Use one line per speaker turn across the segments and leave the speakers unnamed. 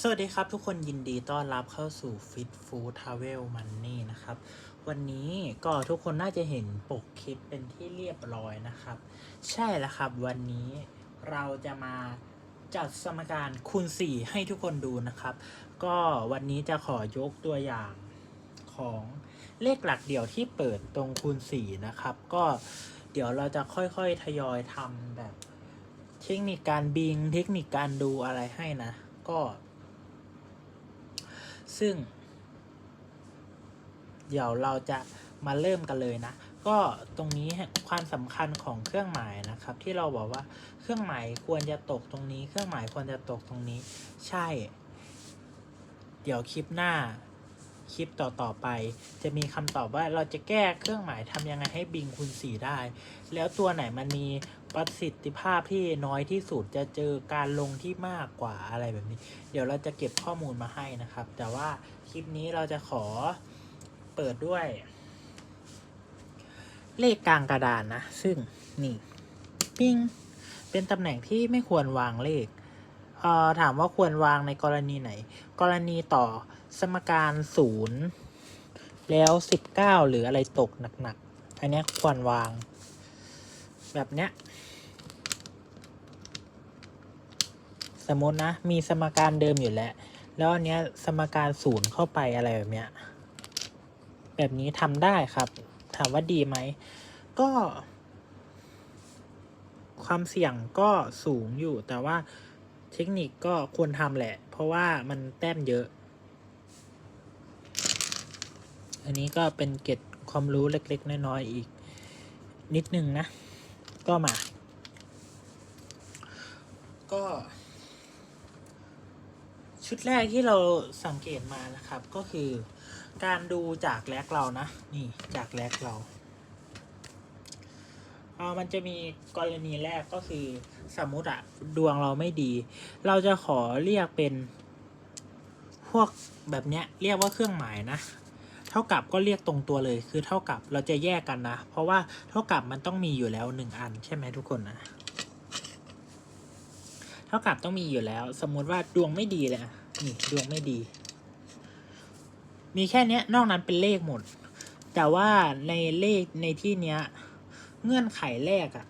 สวัสดีครับทุกคนยินดีต้อนรับเข้าสู่ Fit Food Travel Money นะครับ วันนี้ก็ทุกคนน่าจะเห็นปกคลิปเป็นที่เรียบร้อยนะครับ ใช่แล้วครับ วันนี้เราจะมาจัดสมการคูณ 4 ให้ทุกคนดูนะครับ ก็วันนี้จะขอยกตัวอย่างของเลขหลักเดี่ยวที่เปิดตรงคูณ 4 นะครับ ก็เดี๋ยวเราจะค่อยๆทยอยทำแบบ เทคนิคการบิง เทคนิคการดูอะไรให้นะ ก็ ซึ่ง เดี๋ยวเราจะมาเริ่มกันเลยนะ ก็ตรงนี้ความสำคัญของเครื่องหมายนะครับ ที่เราบอกว่าเครื่องหมายควรจะตกตรงนี้ เครื่องหมายควรจะตกตรงนี้ ใช่ เดี๋ยวคลิปหน้า คลิปต่อๆไป จะมีคำตอบว่าเราจะแก้เครื่องหมายทำยังไงให้บิงคูณสี่ได้ แล้วตัวไหนมันมีประสิทธิภาพที่น้อยที่สุดจะเจอการลงที่มากกว่าอะไรแบบนี้ เดี๋ยวเราจะเก็บข้อมูลมาให้นะครับ แต่ว่าคลิปนี้เราจะขอเปิดด้วย เลขกลางกระดานนะ ซึ่งนี่ปิ้งเป็นตำแหน่งที่ไม่ควรวางเลขเอ่อถามว่าควรวางในกรณีไหน กรณีต่อ สมการศูนย์แล้วสิบเก้าหรืออะไรตกหนักๆ อันเนี้ยควรวาง แบบเนี้ย สมมตินะ มีสมการเดิมอยู่แล้ว แล้วอันเนี้ยสมการศูนย์เข้าไปอะไรแบบเนี้ย แบบนี้ทำได้ครับ ถามว่าดีไหม ก็ ความเสี่ยงก็สูงอยู่แต่ว่าเทคนิคก็ควรทำแหละ เพราะว่ามันแต้มเยอะ อันนี้ก็เป็นเก็ดความรู้เล็ก ๆ น้อยๆอีกนิดนึงนะ ก็มา ก็ ชุดแรกที่เราสังเกตมานะครับ ก็คือ การดูจากแลกเรานะ นี่จากแลกเราเออมันจะมีกรณีแรกก็คือสมมุติอะดวงเราไม่ดี เราจะขอเรียกเป็นพวกแบบเนี้ยเรียกว่าเครื่องหมายนะ เท่ากับก็เรียกตรงตัวเลยคือเท่ากับเราจะแยกกันนะ เพราะว่าเท่ากับมันต้องมีอยู่แล้วหนึ่งอันใช่ไหมทุกคนนะ เท่ากับต้องมีอยู่แล้ว สมมุติว่าดวงไม่ดีเลยอะนี่ดวงไม่ดี มีแค่เนี้ยนอกนั้นเป็นเลขหมด แต่ว่าในเลขในที่เนี้ย เงื่อนไขแรกอะ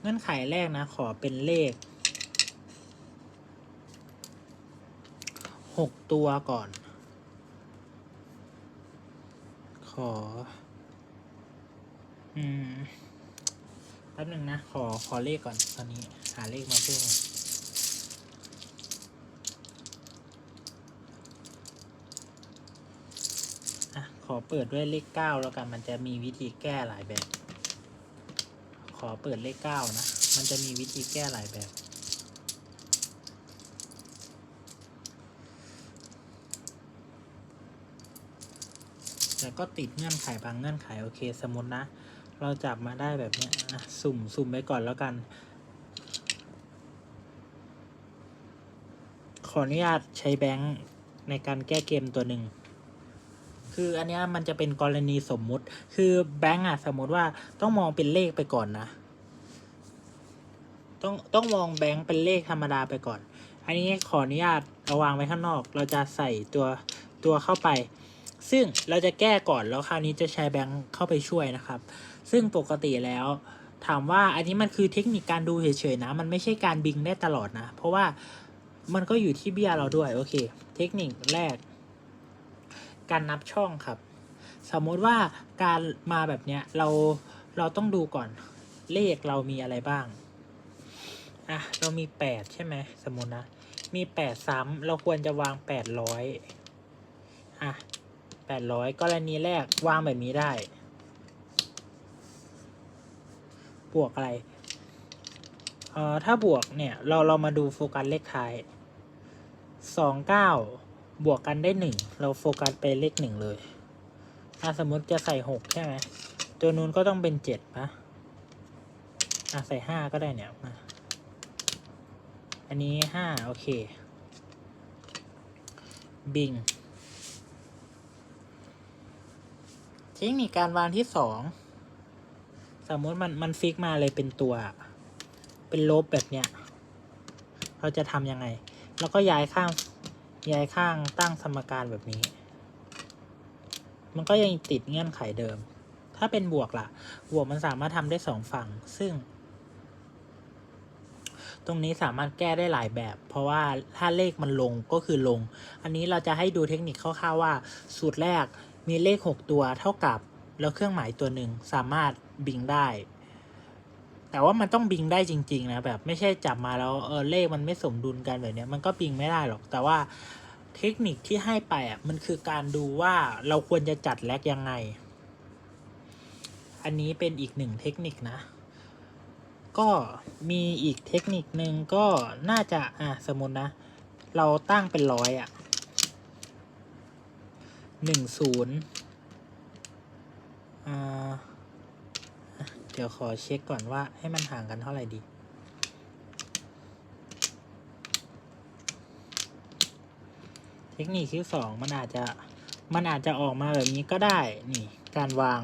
เงื่อนไขแรกนะ ขอเป็นเลขหกตัวก่อน ขอ อืมแป๊บหนึ่งนะ ขอ ขอเลขก่อน ตอนนี้ หาเลขมาเพิ่มอะขอเปิดด้วยเลขเก้าแล้วกัน มันจะมีวิธีแก้หลายแบบ ขอเปิดเลขเก้านะ มันจะมีวิธีแก้หลายแบบ แต่ก็ติดเงื่อนไขบางเงื่อนไขโอเคสมมตินะ เราจับมาได้แบบนี้ยอะสุ่มสุ่มไปก่อนแล้วกัน ขออนุญาตใช้แบงค์ในการแก้เกมตัวหนึ่งคืออันนี้มันจะเป็นกรณีสมมุติ คือแบงค์อะสมมติว่าต้องมองเป็นเลขไปก่อนนะ ต้องต้องมองแบงค์เป็นเลขธรรมดาไปก่อน อันนี้ขออนุญาตเอาวางไว้ข้างนอก เราจะใส่ตัวตัวเข้าไป ซึ่งเราจะแก้ก่อนแล้วคราวนี้จะใช้แบงค์เข้าไปช่วยนะครับ ซึ่งปกติแล้วถามว่าอันนี้มันคือเทคนิคการดูเฉยๆนะ มันไม่ใช่การบิงได้ตลอดนะ เพราะว่ามันก็อยู่ที่เบี้ยเราด้วย โอเค เทคนิคแรก การนับช่องครับ สมมติว่าการมาแบบเนี้ยเราเราต้องดูก่อนเลขเรามีอะไรบ้าง อะ เรามีแปดใช่ไหมสมมตินะ มีแปดซ้ำเราควรจะวางแปดร้อยอะ แปดร้อยกรณีแรกวางแบบนี้ได้ บวกอะไร เอ่อ ถ้าบวกเนี่ย เราเรามาดูโฟกัสเลขท้ายสองเก้าบวกกันได้หนึ่งเราโฟกัสไปเลขหนึ่งเลย ถ้าสมมติจะใส่หกใช่ไหม ตัวนู้นก็ต้องเป็นเจ็ดนะอะ ใส่ห้าก็ได้เนี่ยมาอันนี้ห้าโอเค บิง ทคนิคการวางที่สองสมมติมันมันฟิกมาเลยเป็นตัว เป็นลบแบบเนี้ย เราจะทำยังไง แล้วก็ย้ายข้างย้ายข้างตั้งสมการแบบนี้ มันก็ยังติดเงื่อนไขเดิม ถ้าเป็นบวกล่ะ บวกมันสามารถทำได้สองฝั่ง ซึ่ง ตรงนี้สามารถแก้ได้หลายแบบ เพราะว่าถ้าเลขมันลงก็คือลง อันนี้เราจะให้ดูเทคนิคคร่าวๆว่า สูตรแรก มีเลข 6 ตัวเท่ากับ แล้วเครื่องหมายตัวหนึ่งสามารถบิงได้ แต่ว่ามันต้องบิงได้จริง ๆ นะแบบไม่ใช่จับมาแล้วเออเลขมันไม่สมดุลกันแบบนี้มันก็บิงไม่ได้หรอก แต่ว่าเทคนิคที่ให้ไปอะมันคือการดูว่าเราควรจะจัดแลกยังไง อันนี้เป็นอีกหนึ่งเทคนิคนะ ก็มีอีกเทคนิคหนึ่งก็น่าจะอะสมมตินะ เราตั้งเป็นร้อยอะ หนึ่งศูนย์เดี๋ยวขอเช็คก่อนว่าให้มันห่างกันเท่าไหร่ดี เทคนิคที่สองมันอาจจะมันอาจจะออกมาแบบนี้ก็ได้นี่การวาง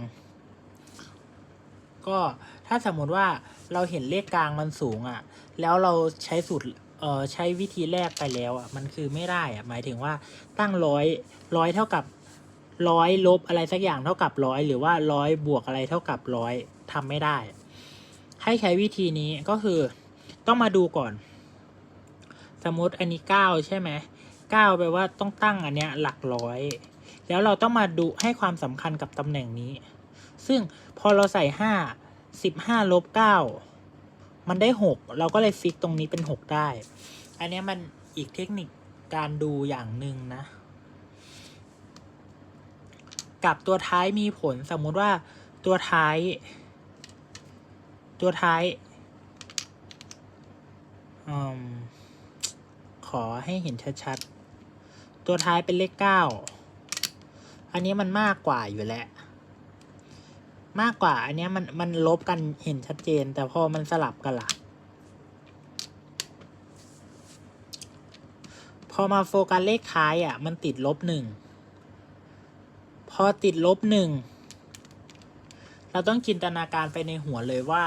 ก็ถ้าสมมติว่าเราเห็นเลขกลางมันสูงอะ่ะ แล้วเราใช้สูตรเอ่อใช้วิธีแรกไปแล้วอะ่ะมันคือไม่ได้อะ่ะหมายถึงว่าตั้งร้อยร้อยเท่ากับ ร้อยลบอะไรสักอย่างเท่ากับร้อยหรือว่าร้อยบวกอะไรเท่ากับร้อยทำไม่ได้ ให้ใช้วิธีนี้ก็คือต้องมาดูก่อน สมมติอันนี้เก้าใช่ไหมเก้าแปลว่าต้องตั้งอันเนี้ยหลักร้อย แล้วเราต้องมาดูให้ความสำคัญกับตำแหน่งนี้ ซึ่งพอเราใส่ห้าสิบห้าลบเก้ามันได้หกเราก็เลยฟิกตรงนี้เป็นหกได้ อันเนี้ยมันอีกเทคนิคการดูอย่างหนึ่งนะ กับตัวท้ายมีผลสมมุติว่าตัวท้าย ตัวท้ายอขอให้เห็นชัดๆ ตัวท้ายเป็นเลขเก้าอันนี้มันมากกว่าอยู่แล้ว มากกว่า อันนี้มันมันลบกันเห็นชัดเจน แต่พอมันสลับกันล่ะพอมาโฟกัสเลขท้ายอะ มันติดลบหนึ่ง อติดลบหนึ่งเราต้องจินตนาการไปในหัวเลยว่า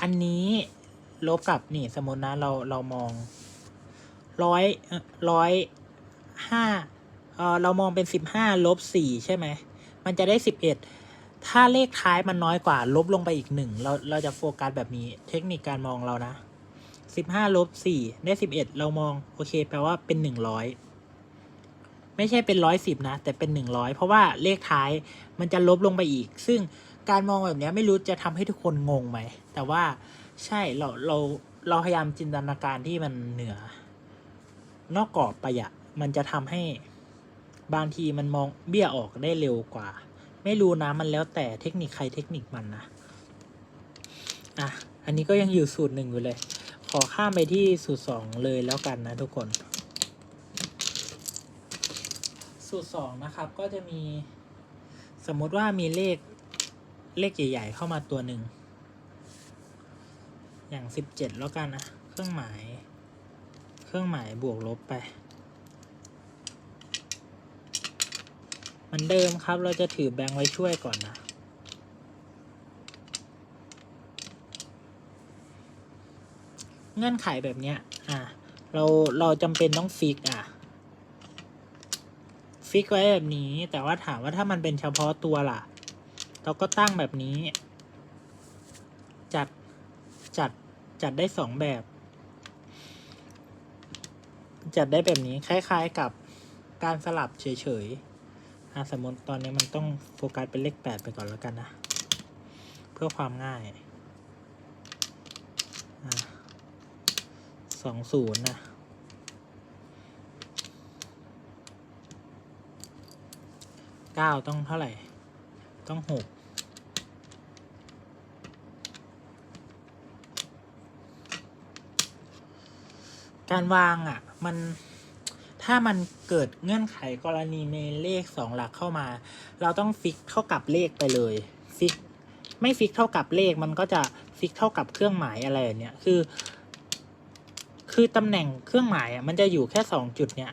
อันนี้ลบกับนี่สมมตินะเราเรามองร้อยร้อยห้าเออเรามองเป็นสิบห้าลบสี่ใช่ไหม มันจะได้สิบเอ็ดถ้าเลขท้ายมันน้อยกว่าลบลงไปอีกหนึ่งเราเราจะโฟกัสแบบนี้เทคนิคการมองเรานะ สิบห้าลบสี่ได้สิบเอ็ดเรามองโอเค แปลว่าเป็นหนึ่งร้อยไม่ใช่เป็นร้อยสิบนะ แต่เป็นหนึ่งร้อยเพราะว่าเลขท้ายมันจะลบลงไปอีก ซึ่งการมองแบบนี้ไม่รู้จะทำให้ทุกคนงงไหม แต่ว่าใช่เราเราเราพยายามจินตนาการที่มันเหนือ นอกกรอบไปอะมันจะทำให้บางทีมันมองเบี้ยออกได้เร็วกว่า ไม่รู้นะมันแล้วแต่เทคนิคใครเทคนิคมันนะอะอันนี้ก็ยังอยู่สูตรหนึ่งอยู่เลย อข้ามไปที่สูตรสองเลยแล้วกันนะทุกคน สูตรสองนะครับก็จะมีสมมติว่ามีเลขเลขใหญ่ๆเข้ามาตัวหนึ่ง อย่างสิบเจ็ดแล้วกันนะ เครื่องหมาย เครื่องหมายบวกลบไปเหมือนเดิมครับเราจะถือแบงค์ไว้ช่วยก่อนนะ เงื่อนไขแบบเนี้ยอะเราเราจำเป็นต้องฟิกอะฟิกไว้แบบนี้ แต่ว่าถามว่าถ้ามันเป็นเฉพาะตัวล่ะ เราก็ตั้งแบบนี้ จัดจัดจัดได้สองแบบ จัดได้แบบนี้คล้ายๆกับการสลับเฉยๆอะสมมติตอนนี้มันต้องโฟกัสเป็นเลขแปดไปก่อนแล้วกันนะ เพื่อความง่าย สองศูนย์นะเก้าต้องเท่าไหร่ ต้องหกการวางอะ มันถ้ามันเกิดเงื่อนไขกรณีมีเลขสองหลักเข้ามา เราต้องฟิกเท่ากับเลขไปเลยฟิกไม่ฟิกเท่ากับเลขมันก็จะฟิกเท่ากับเครื่องหมายอะไรเนี้ยคือ คือตำแหน่งเครื่องหมายอะมันจะอยู่แค่สองจุดเนี้ย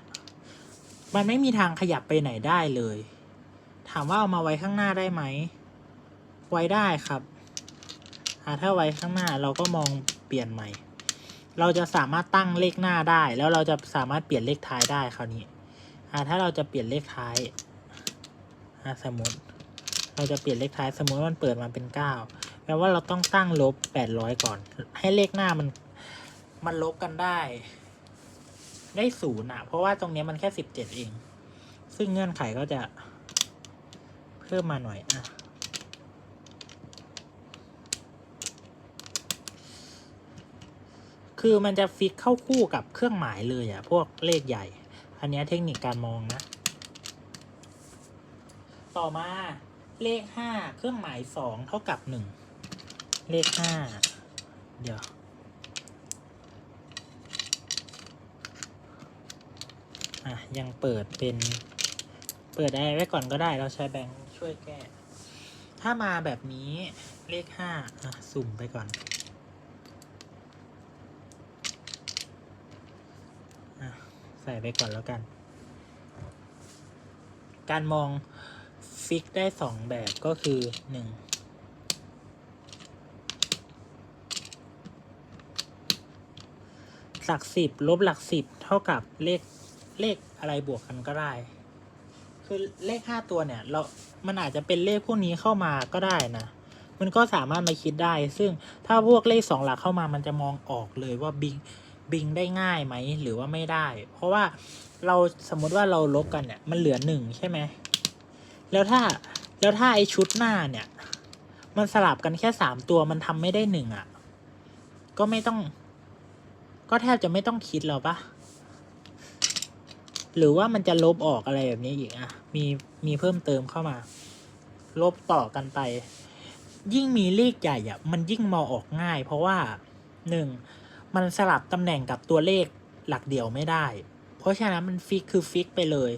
มันไม่มีทางขยับไปไหนได้เลย ถามว่าเอามาไว้ข้างหน้าได้ไหม ไว้ได้ครับอ่าถ้าไว้ข้างหน้าเราก็มองเปลี่ยนใหม่ เราจะสามารถตั้งเลขหน้าได้ แล้วเราจะสามารถเปลี่ยนเลขท้ายได้คราวนี้อ่าถ้าเราจะเปลี่ยนเลขท้ายอ่าสมมติ เราจะเปลี่ยนเลขท้ายสมมติมันเปิดมาเป็นเก้าแปลว่าเราต้องตั้งลบแปดร้อยก่อน ให้เลขหน้ามัน มันลบกันได้ ได้ศูนย์อะเพราะว่าตรงนี้มันแค่สิบเจ็ดเอง ซึ่งเงื่อนไขก็จะ เพิ่มมาหน่อยอะคือมันจะฟิกเข้าคู่กับเครื่องหมายเลยอะพวกเลขใหญ่ อันนี้เทคนิคการมองนะ ต่อมาเลขห้าเครื่องหมายสองเท่ากับหนึ่งเลขห้าเดี๋ยว อะ ยังเปิดเป็น เปิดอะไรไว้ก่อนก็ได้ เราใช้แบงค์ช่วยแก้ ถ้ามาแบบนี้เลขห้าอะ สุ่มไปก่อน อะ ใส่ไปก่อนแล้วกัน การมองฟิกได้สองแบบก็คือหนึ่งหลักสิบลบหลักสิบเท่ากับเลข เลขอะไรบวกกันก็ได้ คือเลขห้าตัวเนี่ยเรา มันอาจจะเป็นเลขพวกนี้เข้ามาก็ได้นะ มันก็สามารถมาคิดได้ ซึ่งถ้าพวกเลขสองหลักเข้ามามันจะมองออกเลยว่าบิงบิงได้ง่ายไหมหรือว่าไม่ได้ เพราะว่าเราสมมติว่าเราลบกันเนี่ยมันเหลือหนึ่งใช่ไหมแล้วถ้าแล้วถ้าไอชุดหน้าเนี่ย มันสลับกันแค่สามตัวมันทำไม่ได้หนึ่งอะ ก็ไม่ต้อง ก็แทบจะไม่ต้องคิดแล้วปะ หรือว่ามันจะลบออกอะไรแบบนี้อีกอะ มีมีเพิ่มเติมเข้ามา ลบต่อกันไป ยิ่งมีเลขใหญ่อะ มันยิ่งมองออกง่าย เพราะว่าหนึ่งมันสลับตำแหน่งกับตัวเลขหลักเดียวไม่ได้ เพราะฉะนั้นมันฟิกคือฟิกไปเลย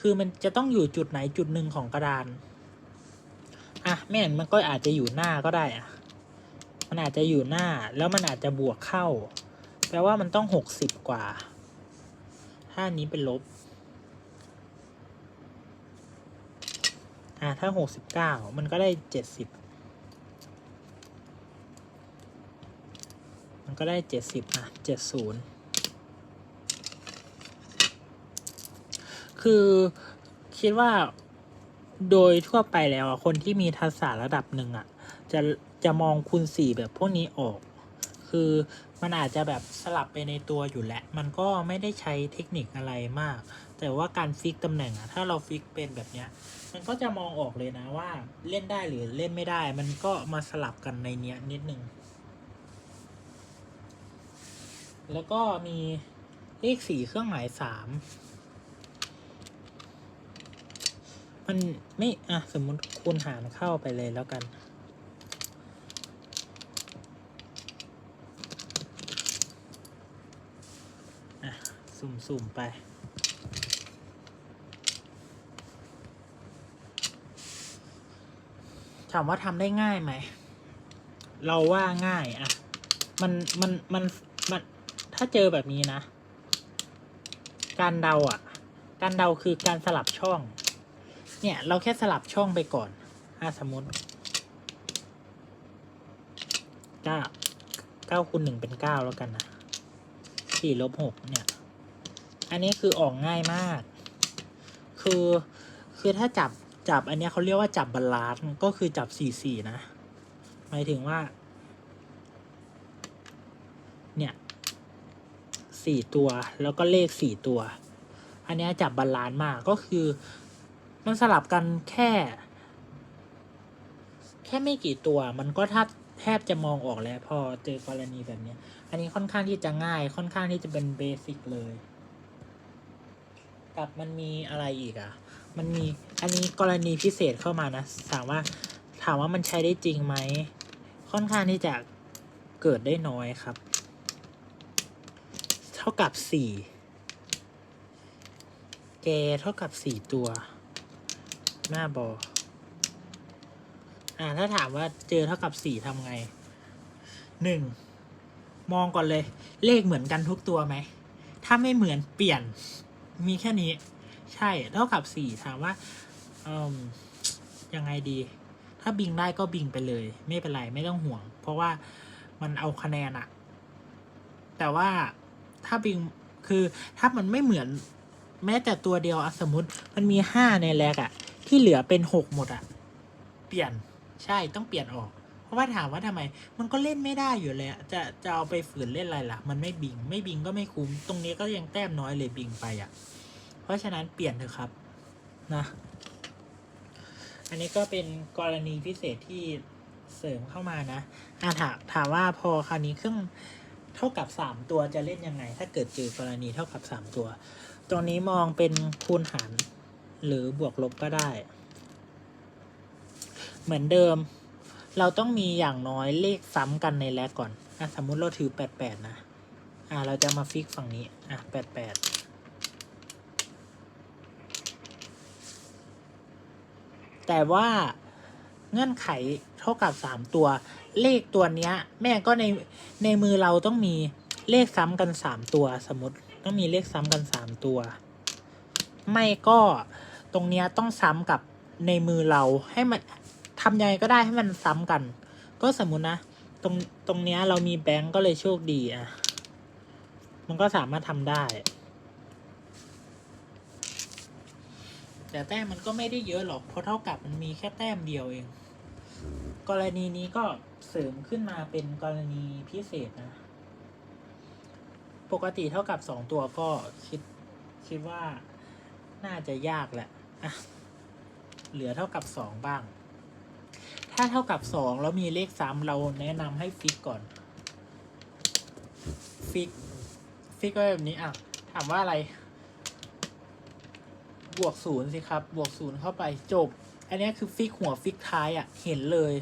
คือมันจะต้องอยู่จุดไหนจุดหนึ่งของกระดาน อะไม่เห็นมันก็อาจจะอยู่หน้าก็ได้อะ มันอาจจะอยู่หน้าแล้วมันอาจจะบวกเข้า แปลว่ามันต้องหกสิบกว่า ถ้านี้เป็นลบ อ่าถ้าหกสิบเก้ามันก็ได้เจ็ดสิบมันก็ได้เจ็ดสิบอะเจ็ดศูนย์คือคิดว่าโดยทั่วไปแล้วอะคนที่มีทักษะระดับหนึ่งอะ จะจะมองคูณสี่แบบพวกนี้ออก คือมันอาจจะแบบสลับไปในตัวอยู่แหละ มันก็ไม่ได้ใช้เทคนิคอะไรมาก แต่ว่าการฟิกตำแหน่งอะ ถ้าเราฟิกเป็นแบบเนี้ย มันก็จะมองออกเลยนะว่าเล่นได้หรือเล่นไม่ได้ มันก็มาสลับกันในเนี้ยนิดนึง แล้วก็มีเลขสี่เครื่องหมายสามมันไม่ อะ สมมติคูณหารเข้าไปเลยแล้วกันอะสุ่มๆไป ถามว่าทำได้ง่ายไหม เราว่าง่ายอะมันมันมันมันถ้าเจอแบบนี้นะ การเดาอะการเดาคือการสลับช่อง เนี่ย เราแค่สลับช่องไปก่อนอะสมมติเก้าเก้าคูณหนึ่งเป็นเก้าแล้วกันนะสี่ลบหกเนี่ย อันนี้คือออกง่ายมาก คือคือถ้าจับ จับอันนี้เขาเรียกว่าจับบาลานซ์ก็คือจับสี่สี่นะ หมายถึงว่า เนี่ยสี่ตัวแล้วก็เลขสี่ตัว อันนี้จับบาลานซ์มากก็คือ มันสลับกันแค่ แค่ไม่กี่ตัว มันก็แทบแทบจะมองออกแล้ว พอเจอกรณีแบบนี้ อันนี้ค่อนข้างที่จะง่ายค่อนข้างที่จะเป็นเบสิกเลย กับมันมีอะไรอีกอะ มันมีอันนี้กรณีพิเศษเข้ามานะถามว่าถามว่ามันใช้ได้จริงไหม ค่อนข้างที่จะเกิดได้น้อยครับ เท่ากับสี่แกเท่ากับสี่ตัว หน้าบออ่าถ้าถามว่าเจอเท่ากับสี่ทำไงหนึ่งมองก่อนเลย เลขเหมือนกันทุกตัวไหม ถ้าไม่เหมือนเปลี่ยนมีแค่นี้ ใช่ เท่ากับสี่ถามว่าเอืมยังไงดี ถ้าบิงได้ก็บิงไปเลย ไม่เป็นไรไม่ต้องห่วง เพราะว่ามันเอาคะแนนอะแต่ว่าถ้าบิงคือถ้ามันไม่เหมือนแม้แต่ตัวเดียวอะสมมติมันมีห้าในแรกอะที่เหลือเป็นหกหมดอะเปลี่ยนใช่ต้องเปลี่ยนออก เพราะว่าถามว่าทำไม มันก็เล่นไม่ได้อยู่แล้วจะจะเอาไปฝืนเล่นอะไรล่ะ มันไม่บิง ไม่บิงก็ไม่คุ้ม ตรงนี้ก็ยังแต้มน้อยเลยบิงไปอะ ราะฉะนั้นเปลี่ยนเถอะครับนะอันนี้ก็เป็นกรณีพิเศษที่เสริมเข้ามานะอ่าถามถามว่าพอคราวนี้เครื่องเท่ากับ 3 ตัวจะเล่นยังไง ถ้าเกิดเจอกรณีเท่ากับ 3 ตัว ตรงนี้มองเป็นคูณหารหรือบวกลบก็ได้ เหมือนเดิม เราต้องมีอย่างน้อยเลขซ้ำกันในแลกก่อนอะสมมุติเราถือ 88 นะ อะเราจะมาฟิกฝั่งนี้ อะ 88 แต่ว่าเงื่อนไขเท่ากับสามตัว เลขตัวเนี้ย แม่ก็ในในมือเราต้องมีเลขซ้ำกันสามตัว สมมติต้องมีเลขซ้ำกันสามตัว ไม่ก็ตรงเนี้ยต้องซ้ำกับในมือเราให้มันทำยังไงก็ได้ให้มันซ้ำกัน ก็สมมตินะ ตรงตรงเนี้ยเรามีแบงก์ก็เลยโชคดีอะ มันก็สามารถทำได้ แต่แต้มมันก็ไม่ได้เยอะหรอก เพราะเท่ากับมันมีแค่แต้มเดียวเอง กรณีนี้ก็เสริมขึ้นมาเป็นกรณีพิเศษนะ ปกติเท่ากับสองตัวก็คิดคิดว่าน่าจะยากแหละอะเหลือเท่ากับสองบ้าง ถ้าเท่ากับสองแล้วมีเลขซ้ำเราแนะนำให้ฟิกก่อน ฟิก ฟิกก็แบบนี้อะ ถามว่าอะไร บวกศูนย์สิครับ บวกศูนย์เข้าไปจบ อันนี้คือฟิกหัวฟิกท้ายอะ่ะ เห็นเลย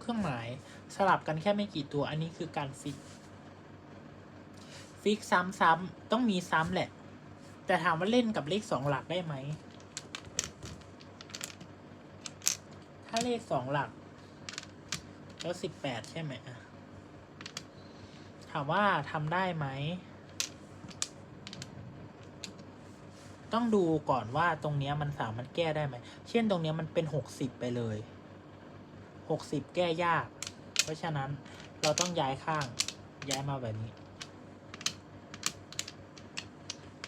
เครื่องหมายสลับกันแค่ไม่กี่ตัว อันนี้คือการฟิก ฟิกซ้ำๆต้องมีซ้ำแหละ แต่ถามว่าเล่นกับเลขสองหลักได้ไหม ถ้าเลขสองหลัก แล้วสิบแปดใช่ไหมถามว่าทำได้ไหม ต้องดูก่อนว่าตรงเนี้ยมันสามารถแก้ได้ไหม เช่นตรงเนี้ยมันเป็นหกสิบไปเลยหกสิบแก้ยาก เพราะฉะนั้นเราต้องย้ายข้างย้ายมาแบบนี้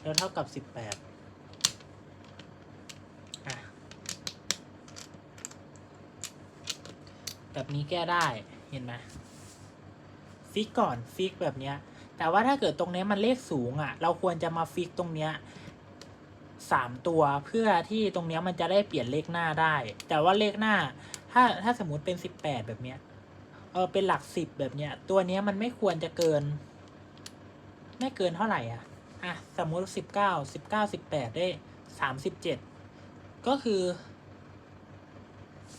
แล้วเท่ากับสิบแปดแบบนี้แก้ได้เห็นไหมฟิกก่อนฟิกแบบเนี้ยแต่ว่าถ้าเกิดตรงนี้มันเลขสูงอะ่ะ เราควรจะมาฟิกตรงเนี้ย สามตัว เพื่อที่ตรงเนี้ยมันจะได้เปลี่ยนเลขหน้าได้ แต่ว่าเลขหน้า ถ้าถ้าสมมติเป็นสิบแปดแบบเนี้ยเออเป็นหลักสิบแบบเนี้ย ตัวเนี้ยมันไม่ควรจะเกิน ไม่เกินเท่าไหร่อะอะสมมติสิบเก้าสิบเก้าสิบแปดได้สามสิบเจ็ดก็คือ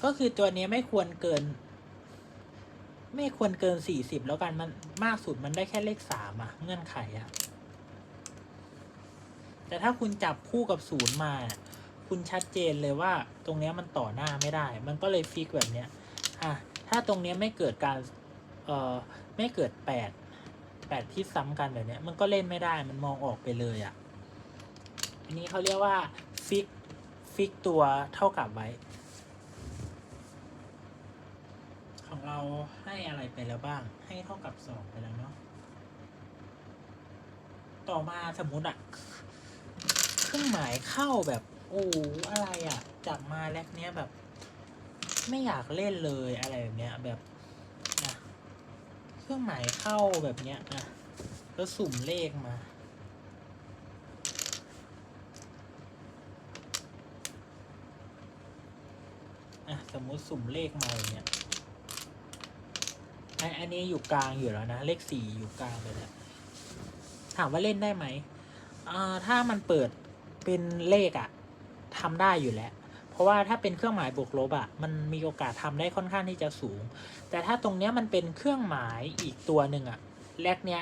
ก็คือตัวเนี้ยไม่ควรเกิน ไม่ควรเกินสี่สิบแล้วกันมันมากสุดมันได้แค่เลขสามอะ เงื่อนไขอะ แต่ถ้าคุณจับคู่กับศูนย์มา คุณชัดเจนเลยว่าตรงนี้มันต่อหน้าไม่ได้ มันก็เลยฟิกแบบเนี้ยอะถ้าตรงนี้ไม่เกิดการเอ่อไม่เกิดแปดแปดที่ซ้ำกันแบบเนี้ยมันก็เล่นไม่ได้มันมองออกไปเลยอะ่ะอันนี้เขาเรียกว่าฟิกฟิกตัวเท่ากับไว้ ของเราให้อะไรไปแล้วบ้าง ให้เท่ากับสองไปแล้วเนาะต่อมาสมมุติอะ รื่องหมายเข้าแบบ โอ้อะไรอะจับมาแลกเนี้ยแบบ ไม่อยากเล่นเลยอะไรแบบเนี้ยแบบนะเครื่องหมายเข้าแบบเนี้ยอะแล้วสุ่มเลขมาอะสมมุติสุ่มเลขมาอย่างเงี้ยไออันนี้อยู่กลางอยู่แล้วนะ เลขสี่อยู่กลางไปแล้ว ถามว่าเล่นได้ไหมอ่าถ้ามันเปิด เป็นเลขอะทำได้อยู่แล้ว เพราะว่าถ้าเป็นเครื่องหมายบวกลบอะมันมีโอกาสทำได้ค่อนข้างที่จะสูง แต่ถ้าตรงเนี้ยมันเป็นเครื่องหมายอีกตัวหนึ่งอะแรกเนี้ย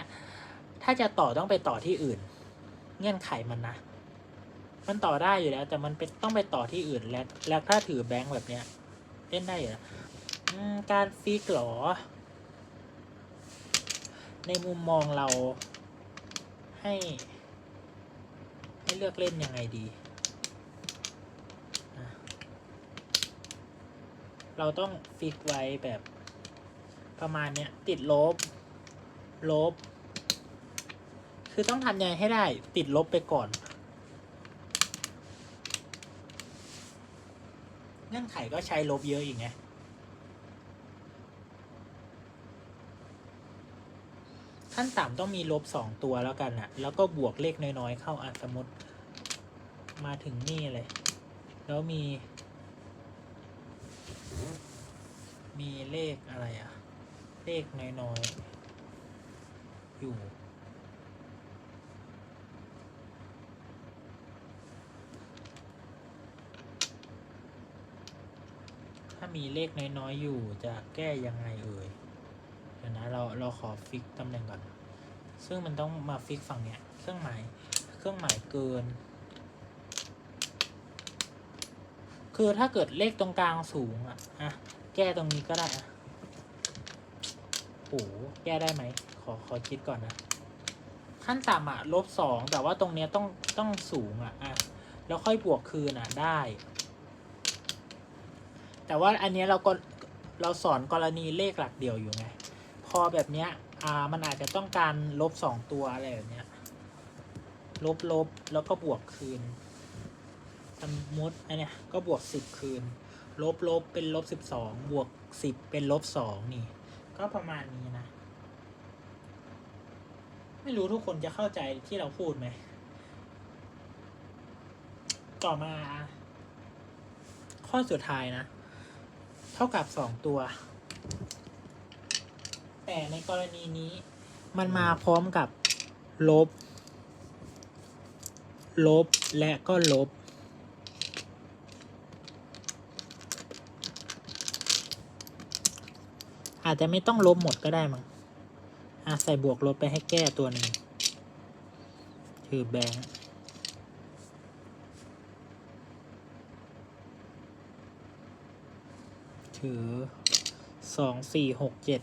ถ้าจะต่อต้องไปต่อที่อื่น เงื่อนไขมันนะ มันต่อได้อยู่แล้ว แต่มันเป็นต้องไปต่อที่อื่นแล้วแล้วถ้าถือแบงค์แบบเนี้ยเล่นได้อยู่แล้วอืมการฟิกหรอ ในมุมมองเราให้ ให้เลือกเล่นยังไงดี เราต้องฟิกไว้แบบประมาณเนี้ย ติดลบ ลบ คือต้องทำยังไงให้ได้ติดลบไปก่อนเงื่อนไขก็ใช้ลบเยอะอีกไง ขั้นต่ำต้องมีลบสองตัวแล้วกันอะแล้วก็บวกเลขน้อยๆ เข้าอะสมมติ มาถึงนี่เลย แล้วมี มีเลขอะไรอะเลขน้อยๆ อยู่ ถ้ามีเลขน้อยๆ อยู่จะแก้ยังไงเอ่ย ดี๋ยวนะเราเราขอฟิกตำแหน่งก่อน ซึ่งมันต้องมาฟิกฝั่งเนี้ยเครื่องหมายเครื่องหมายเกิน คือถ้าเกิดเลขตรงกลางสูงอะอะแก้ตรงนี้ก็ได้อะโหแก้ได้ไหมขอขอคิดก่อนนะขั้นต่ำอะลบสองแต่ว่าตรงเนี้ยต้องต้องสูงอะอะแล้วค่อยบวกคืนอะได้ แต่ว่าอันเนี้ยเราก็เราสอนกรณีเลขหลักเดียวอยู่ไง อแบบเนี้ย อ่า มันอาจจะต้องการลบสองตัวอะไรแบบเนี้ย ลบลบแล้วก็บวกคืน สมมติอันเนี้ยก็บวกสิบคืน ลบลบเป็นลบสิบสองบวกสิบเป็นลบสองนี่ ก็ประมาณนี้นะ ไม่รู้ทุกคนจะเข้าใจที่เราพูดไหม ต่อมา ข้อสุดท้ายนะ เท่ากับสองตัว แต่ในกรณีนี้มันมาพร้อมกับลบ ลบและก็ลบ อาจจะไม่ต้องลบหมดก็ได้มั้งอาใส่บวกลบไปให้แก้ตัวหนึ่งคือแบงค์ถือสองสี่หกเจ็ด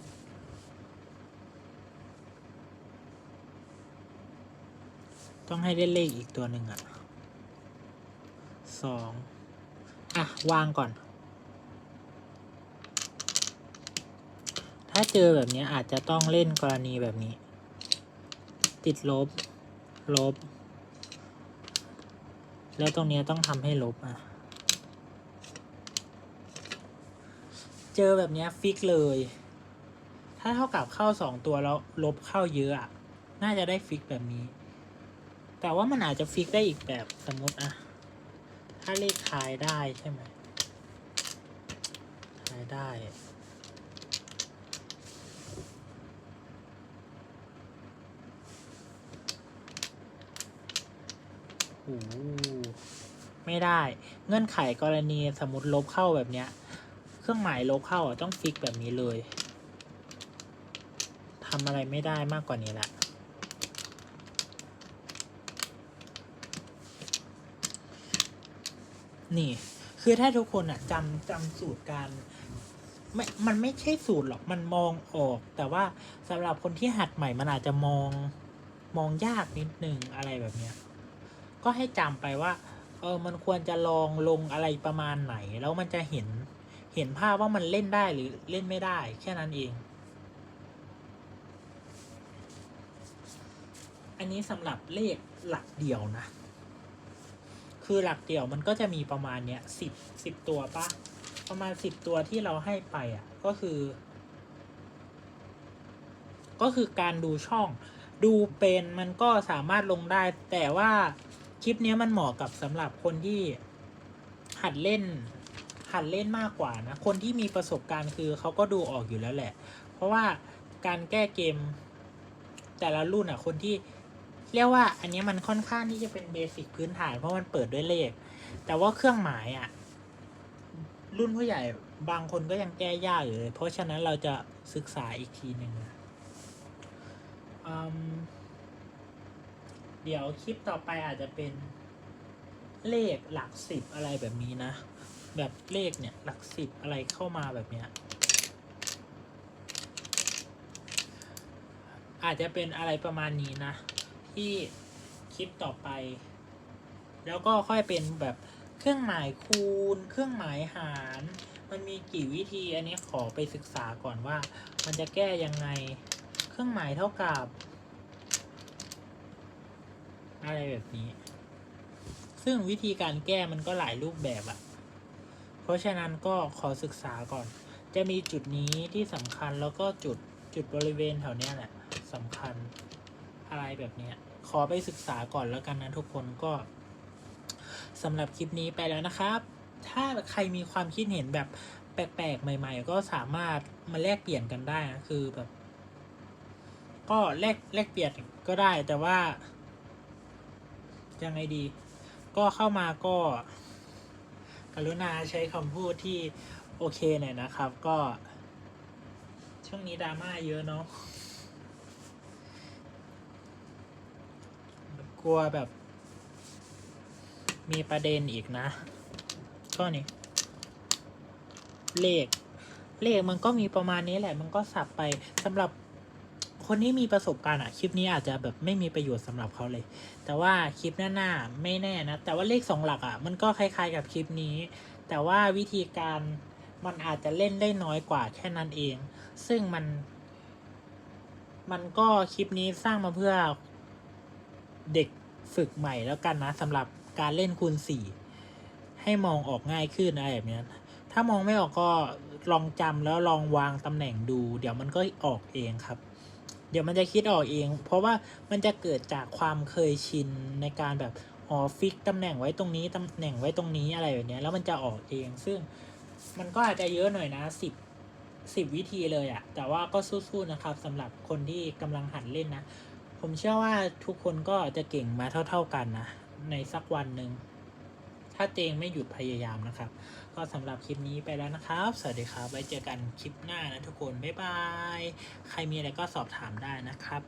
ต้องให้ได้เลขอีกตัวหนึ่งอะสองอะ วางก่อน ถ้าเจอแบบนี้อาจจะต้องเล่นกรณีแบบนี้ ติดลบ ลบ แล้วตรงนี้ต้องทำให้ลบอะ เจอแบบนี้ฟิกเลย ถ้าเท่ากับเข้าสองตัวแล้วลบเข้าเยอะอะ น่าจะได้ฟิกแบบนี้ แต่ว่ามันอาจจะฟิกได้อีกแบบสมมติอะถ้าเลขทายได้ใช่ไหมทายได้ โอ้โหไม่ได้ เงื่อนไขกรณีสมมติลบเข้าแบบเนี้ย เครื่องหมายลบเข้าต้องฟิกแบบนี้เลยทำอะไรไม่ได้มากกว่านี้ละ นี่ คือถ้าทุกคนอะจำจำสูตรการไม่มันไม่ใช่สูตรหรอก มันมองออก แต่ว่าสำหรับคนที่หัดใหม่มันอาจจะมองมองยากนิดนึงอะไรแบบเนี้ย ก็ให้จำไปว่า เออ มันควรจะลองลงอะไรประมาณไหน แล้วมันจะเห็นเห็นภาพว่ามันเล่นได้หรือเล่นไม่ได้ แค่นั้นเอง อันนี้สำหรับเลขหลักเดียวนะ คือหลักเดี่ยวมันก็จะมีประมาณเนี้ยสิบสิบตัวปะประมาณสิบตัวที่เราให้ไปอะก็คือ ก็คือการดูช่อง ดูเป็นมันก็สามารถลงได้ แต่ว่าคลิปเนี้ยมันเหมาะกับสำหรับคนที่หัดเล่น หัดเล่นมากกว่านะ คนที่มีประสบการณ์คือเขาก็ดูออกอยู่แล้วแหละ เพราะว่าการแก้เกมแต่ละรุ่นอะ คนที่ เรียกว่าอันนี้มันค่อนข้างที่จะเป็นเบสิกพื้นฐานเพราะมันเปิดด้วยเลข แต่ว่าเครื่องหมายอะ รุ่นผู้ใหญ่บางคนก็ยังแก้ยากอยู่เลย เพราะฉะนั้นเราจะศึกษาอีกทีหนึ่งเดี๋ยวคลิปต่อไปอาจจะเป็นเลขหลักสิบอะไรแบบนี้นะ แบบเลขเนี่ยหลักสิบอะไรเข้ามาแบบเนี้ยอาจจะเป็นอะไรประมาณนี้นะ ที่คลิปต่อไป แล้วก็ค่อยเป็นแบบเครื่องหมายคูณ เครื่องหมายหาร มันมีกี่วิธีอันนี้ขอไปศึกษาก่อนว่า มันจะแก้ยังไง เครื่องหมายเท่ากับ อะไรแบบนี้ ซึ่งวิธีการแก้มันก็หลายรูปแบบอะเพราะฉะนั้นก็ขอศึกษาก่อน จะมีจุดนี้ที่สำคัญแล้วก็จุดจุดบริเวณแถวนี้แหละสำคัญ อะไรแบบเนี้ย ขอไปศึกษาก่อนแล้วกันนะทุกคนก็สำหรับคลิปนี้ไปแล้วนะครับ ถ้าใครมีความคิดเห็นแบบแปลกๆ ใหม่ ๆ ก็สามารถมาแลกเปลี่ยนกันได้นะคือแบบ ก็แลกแลกเปลี่ยนก็ได้แต่ว่า ยังไงดี ก็เข้ามาก็ กรุณาใช้คำพูดที่โอเคหน่อยนะครับ ก็ช่วงนี้ดราม่าเยอะเนาะ กลัวแบบ มีประเด็นอีกนะก็นี่เลข เลขมันก็มีประมาณนี้แหละ มันก็สับไปสำหรับคนที่มีประสบการณ์อะคลิปนี้อาจจะแบบไม่มีประโยชน์สำหรับเขาเลย แต่ว่าคลิปหน้าๆไม่แน่นะ แต่ว่าเลขสองหลักอะมันก็คล้ายๆกับคลิปนี้ แต่ว่าวิธีการมันอาจจะเล่นได้น้อยกว่าแค่นั้นเอง ซึ่งมัน มันก็คลิปนี้สร้างมาเพื่อ เด็กฝึกใหม่แล้วกันนะสำหรับการเล่นคูณสี่ให้มองออกง่ายขึ้นอะไรแบบนี้ถ้ามองไม่ออกก็ลองจำแล้วลองวางตำแหน่งดู เดี๋ยวมันก็ออกเองครับ เดี๋ยวมันจะคิดออกเอง เพราะว่ามันจะเกิดจากความเคยชินในการแบบอ๋อฟิกตำแหน่งไว้ตรงนี้ตำแหน่งไว้ตรงนี้อะไรแบบนี้แล้วมันจะออกเอง ซึ่งมันก็อาจจะเยอะหน่อยนะสิบสิบวิธีเลยอะแต่ว่าก็สู้ๆนะครับสำหรับคนที่กำลังหัดเล่นนะ ผมเชื่อว่าทุกคนก็จะเก่งมาเท่า ๆกันนะ ในสักวันหนึ่ง ถ้าเจงไม่หยุดพยายามนะครับ ก็สำหรับคลิปนี้ไปแล้วนะครับ สวัสดีครับ ไว้เจอกันคลิปหน้านะทุกคน บ๊ายบาย ใครมีอะไรก็สอบถามได้นะครับ